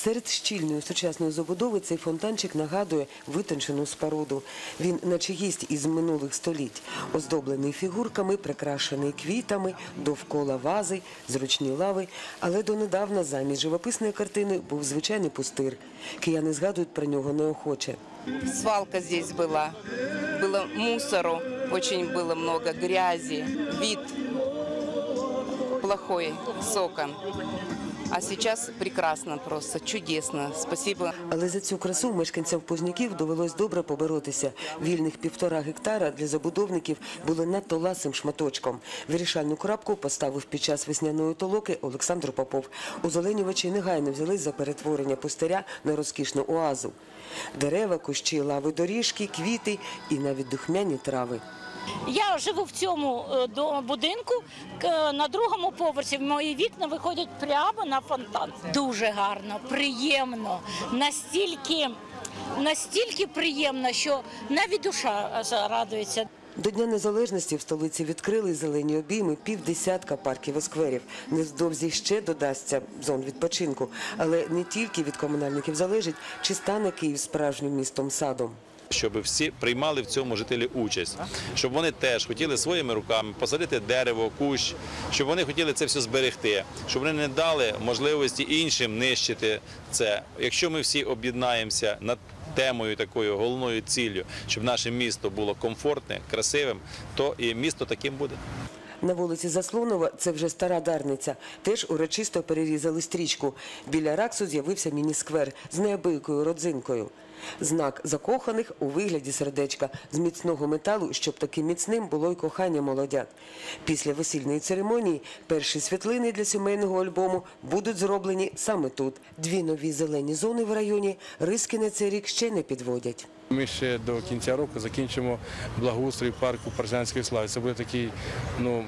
Серед щільної сучасної забудови цей фонтанчик нагадує витончену споруду. Він наче гість із минулих століть, оздоблений фігурками, прикрашений квітами, довкола вази, зручні лави. Але донедавна замість живописної картини був звичайний пустир. Кияни згадують про нього неохоче. Свалка здесь была. Было мусору, очень было много грязи, вид плохой с окон. А сейчас прекрасно просто, чудесно. Спасибо Але за цю красу мешканцям Позняків довелось добре поборотися. Вільних півтора гектара для забудовників були надто ласим шматочком. Вирішальну крапку поставив під час весняної толоки Олександр Попов. Озеленювачі негайно взялись за перетворення пустиря на розкішну оазу. Дерева, кущі, лави, доріжки, квіти і навіть духмяні трави. Я живу в цьому е, до- будинку. На другому поверсі мої вікна виходять прямо на фонтан. Дуже гарно, приємно, настільки, настільки приємно, що навіть душа е, радується. До Дня Незалежності в столиці відкрили зелені обійми півдесятка парків і скверів. Невдовзі ще додасться зон відпочинку. Але не тільки від комунальників залежить, чи стане Київ справжнім містом садом. Щоб всі приймали в цьому жителі участь, щоб вони теж хотіли своїми руками посадити дерево, кущ, щоб вони хотіли це все зберегти, щоб вони не дали можливості іншим нищити це. Якщо ми всі об'єднаємося над темою такою головною ціллю, щоб наше місто було комфортне, красивим, то і місто таким буде. На вулиці Заслонова це вже стара Дарниця. Теж урочисто перерізали стрічку. Біля раксу з'явився міні-сквер з неабиякою родзинкою. Знак закоханих у вигляді сердечка з міцного металу, щоб таким міцним було й кохання молодят. Після весільної церемонії перші світлини для сімейного альбому будуть зроблені саме тут. Дві нові зелені зони в районі риски на цей рік ще не підводять. Ми ще до кінця року закінчимо благоустрій парку Парзанської слави. Це буде такий ну,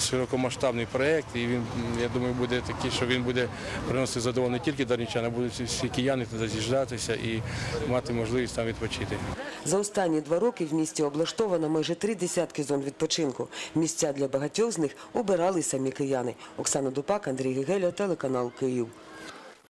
широкомасштабний проєкт, і він, я думаю, буде такий, що він буде приносити задоволення не тільки дарничан, а будуть всі кияни туди з'їжджатися і мати можливість там відпочити. За останні два роки в місті облаштовано майже три десятки зон відпочинку. Місця для багатьох з них обирали самі кияни. Оксана Дупак, Андрій Гегеля, телеканал Київ.